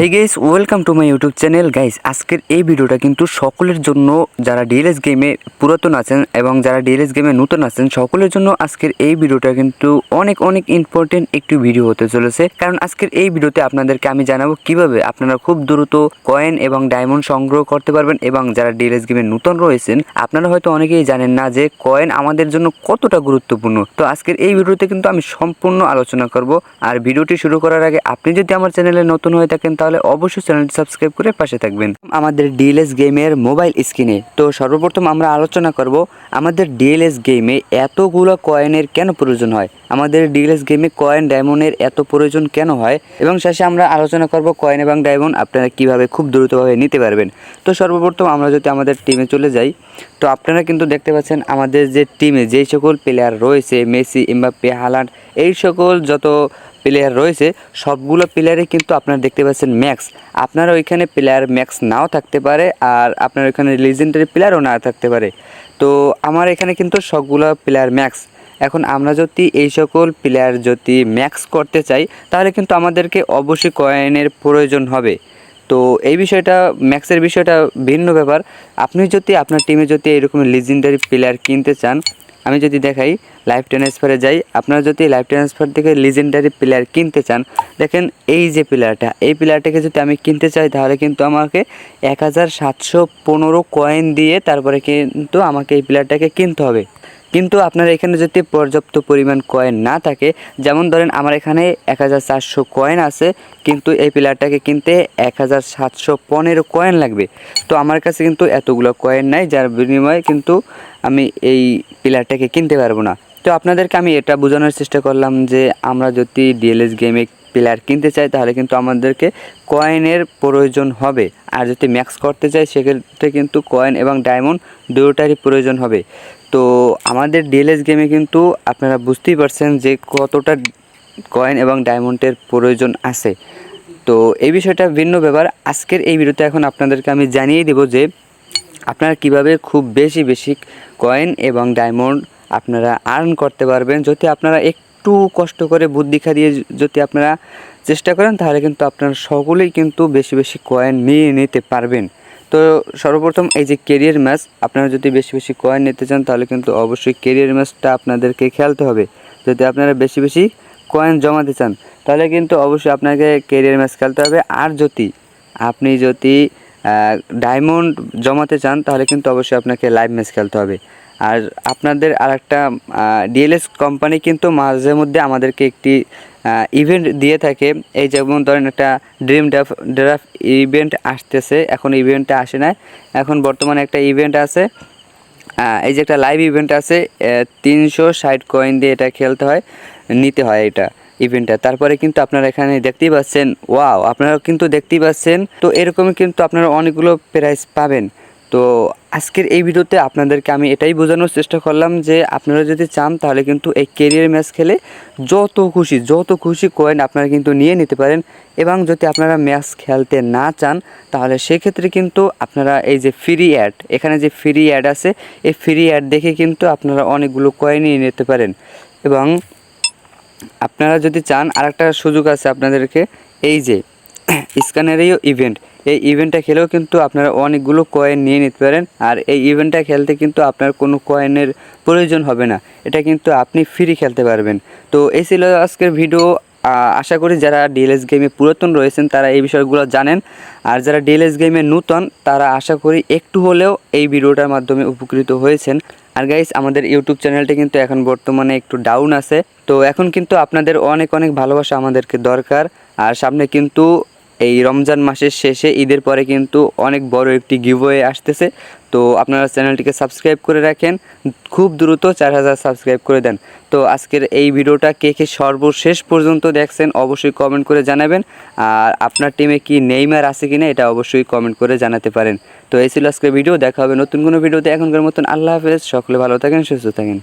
Hey guys welcome to my YouTube channel guys আজকের এই ভিডিওটা কিন্তু সকলের জন্য যারা ডিএলএস গেমে পুরাতন আছেন এবং যারা ডিএলএস গেমে নতুন আছেন, সকলের জন্য আজকের এই ভিডিওটা কিন্তু অনেক অনেক ইম্পর্টেন্ট একটি ভিডিও হতে চলেছে। কারণ আজকের এই ভিডিওতে আপনাদেরকে আমি জানাব কীভাবে আপনারা খুব দ্রুত কয়েন এবং ডায়মন্ড সংগ্রহ করতে পারবেন এবং যারা ডিএলএস গেমে নতুন রয়েছেন, আপনারা হয়তো অনেকেই জানেন না যে কয়েন আমাদের জন্য কতটা গুরুত্বপূর্ণ। তো আজকের এই ভিডিওতে কিন্তু আমি সম্পূর্ণ আলোচনা করব। আর ভিডিওটি শুরু করার আগে আপনি যদি আমার চ্যানেলে নতুন হয়ে থাকেন, তাহলে অবশ্যই চ্যানেলটি সাবস্ক্রাইব করে পাশে থাকবেন। আমাদের ডিএলএস গেমের মোবাইল স্ক্রিনে, তো সর্বপ্রথম আমরা আলোচনা করব আমাদের ডিএলএস গেমে এতগুলো কয়েনের কেন প্রয়োজন হয়? আমাদের ডিএলএস গেমে কয়েন ডায়মন্ডের এত প্রয়োজন কেন হয়? এবং শেষে আমরা আলোচনা করব কয়েন এবং ডায়মন্ড আপনারা কীভাবে খুব দ্রুতভাবে নিতে পারবেন। তো সর্বপ্রথম আমরা যদি আমাদের টিমে চলে যাই, তো আপনারা কিন্তু দেখতে পাচ্ছেন আমাদের যে টিমে যেই সকল প্লেয়ার রয়েছে, মেসি, এমবাপ্পে, হালান্ড, এই সকল যত প্লেয়ার রয়েছে, সবগুলো প্লেয়ারে কিন্তু আপনারা দেখতে পাচ্ছেন ম্যাক্স আপনারা ওইখানে প্লেয়ার ম্যাক্স নাও থাকতে পারে আর আপনার ওইখানে লিজেন্ডারি প্লেয়ারও না থাকতে পারে। তো আমার এখানে কিন্তু সবগুলো প্লেয়ার ম্যাক্স এখন আমরা যদি এই সকল প্লেয়ার যদি ম্যাক্স করতে চাই, তাহলে কিন্তু আমাদেরকে অবশ্যই কয়েনের প্রয়োজন হবে। তো এই বিষয়টা ম্যাক্সের বিষয়টা ভিন্ন ব্যাপার। আপনি যদি, আপনার টিমে যদি এরকম লিজেন্ডারি প্লেয়ার কিনতে চান আমি যদি দেখাই লাইফ ট্রান্সফারে যাই, আপনারা যদি লাইভ ট্রান্সফার থেকে লিজেন্ডারি প্লেয়ার কিনতে চান, দেখেন এই যে প্লেয়ারটা এই প্লেয়ারটাকে যদি আমি কিনতে চাই, তাহলে কিন্তু আমাকে এক হাজার সাতশো পনেরো কয়েন দিয়ে তারপরে কিন্তু আমাকে এই প্লেয়ারটাকে কিনতে হবে। কিন্তু আপনার এখানে যদি পর্যাপ্ত পরিমাণ কয়েন না থাকে, যেমন ধরেন আমার এখানে এক হাজার চারশো কয়েন আছে, কিন্তু এই প্লেয়ারটাকে কিনতে এক হাজার সাতশো পনেরো কয়েন লাগবে। তো আমার কাছে কিন্তু এতগুলো কয়েন নাই, যার বিনিময়ে কিন্তু আমি এই প্লেয়ারটাকে কিনতে পারব না। তো আপনাদেরকে আমি এটা বোঝানোর চেষ্টা করলাম যে আমরা যদি ডিএলএস গেমে প্লেয়ার কিনতে চাই, তাহলে কিন্তু আমাদেরকে কয়েনের প্রয়োজন হবে। আর যদি ম্যাক্স করতে চাই, সেক্ষেত্রে কিন্তু কয়েন এবং ডায়মন্ড দুটোটারই প্রয়োজন হবে। তো আমাদের ডিএলএস গেমে কিন্তু আপনারা বুঝতেই পারছেন যে কতটা কয়েন এবং ডায়মন্ডের প্রয়োজন আছে। তো এই বিষয়টা ভিন্ন ব্যাপার। আজকের এই ভিডিওতে এখন আপনাদেরকে আমি জানিয়ে দেব যে আপনারা কীভাবে খুব বেশি বেশি কয়েন এবং ডায়মন্ড আপনারা আর্ন করতে পারবেন। যদি আপনারা একটু কষ্ট করে বুদ্ধি খাটিয়ে যদি আপনারা চেষ্টা করেন, তাহলে কিন্তু আপনারা সকলেই কিন্তু বেশি বেশি কয়েন নিয়ে নিতে পারবেন। তো সর্বপ্রথম এই যে কেরিয়ার ম্যাচ আপনারা যদি বেশি বেশি কয়েন নিতে চান, তাহলে কিন্তু অবশ্যই কেরিয়ার ম্যাচটা আপনাদেরকে খেলতে হবে। যদি আপনারা বেশি বেশি কয়েন জমাতে চান, তাহলে কিন্তু অবশ্যই আপনাকে কেরিয়ার ম্যাচ খেলতে হবে। আর যদি আপনি যদি ডায়মন্ড জমাতে চান, তাহলে কিন্তু অবশ্যই আপনাকে লাইভ ম্যাচ খেলতে হবে। আর আপনাদের আর একটা ডিএলএস কোম্পানি কিন্তু মাঝে মধ্যে আমাদেরকে একটি ইভেন্ট দিয়ে থাকে। এই যেমন ধরেন একটা ড্রিম ড্রাফ ড্রাফট ইভেন্ট আসতেছে, এখন ইভেন্টটা আসে না এখন বর্তমানে একটা ইভেন্ট আছে এই যে একটা লাইভ ইভেন্ট আছে তিনশো ষাট কয়েন দিয়ে এটা খেলতে হয়, নিতে হয় এটা ইভেন্টটা তারপরে কিন্তু আপনারা এখানে দেখতেই পাচ্ছেন ওয়াও আপনারা কিন্তু দেখতেই পাচ্ছেন। তো এরকমই কিন্তু আপনারা অনেকগুলো প্রাইজ পাবেন। তো আজকের এই ভিডিওতে আপনাদেরকে আমি এটাই বোঝানোর চেষ্টা করলাম যে আপনারা যদি চান তাহলে কিন্তু এই কেরিয়ার ম্যাচ খেলে যত খুশি যত খুশি কয়েন আপনারা কিন্তু নিয়ে নিতে পারেন। এবং যদি আপনারা ম্যাচ খেলতে না চান, তাহলে সেক্ষেত্রে কিন্তু আপনারা এই যে ফ্রি অ্যাড এখানে যে ফ্রি অ্যাড আছে, এই ফ্রি অ্যাড দেখে কিন্তু আপনারা অনেকগুলো কয়েন নিয়ে নিতে পারেন। এবং আপনারা যদি চান, আরেকটা সুযোগ আছে আপনাদেরকে, এই যে স্ক্যানারিও ইভেন্ট। এই ইভেন্টটা খেলেও কিন্তু আপনারা অনেকগুলো কয়েন নিয়ে নিতে পারেন, আর এই ইভেন্টটা খেলতে কিন্তু আপনার কোনো কয়েনের প্রয়োজন হবে না। এটা কিন্তু আপনি ফ্রি খেলতে পারবেন। তো এই ছিল আজকের ভিডিও আশা করি যারা ডিএলএস গেমে পুরাতন রয়েছেন, তারা এই বিষয়গুলো জানেন। আর যারা ডিএলএস গেমে নূতন, তারা আশা করি একটু হলেও এই ভিডিওটার মাধ্যমে উপকৃত হয়েছেন। আর গাইস আমাদের ইউটিউব চ্যানেলটি কিন্তু এখন বর্তমানে একটু ডাউন আছে। তো এখন কিন্তু আপনাদের অনেক অনেক ভালোবাসা আমাদেরকে দরকার। আর সামনে কিন্তু এই রমজান মাসের শেষে ঈদের পরে কিন্তু অনেক বড় একটি গিভওয়ে আসতেছে। তো আপনারা চ্যানেলটিকে সাবস্ক্রাইব করে রাখেন। খুব দ্রুত চার হাজার সাবস্ক্রাইব করে দেন। তো আজকের এই ভিডিওটা কে কে সর্বশেষ পর্যন্ত দেখছেন অবশ্যই কমেন্ট করে জানাবেন। আর আপনার টিমে কি নেইমার আছে কি না এটা অবশ্যই কমেন্ট করে জানাতে পারেন। তো এই ছিল আজকের ভিডিও দেখা হবে নতুন কোনো ভিডিওতে এখনকার মতন আল্লাহ হাফেজ। সকলে ভালো থাকেন, সুস্থ থাকেন।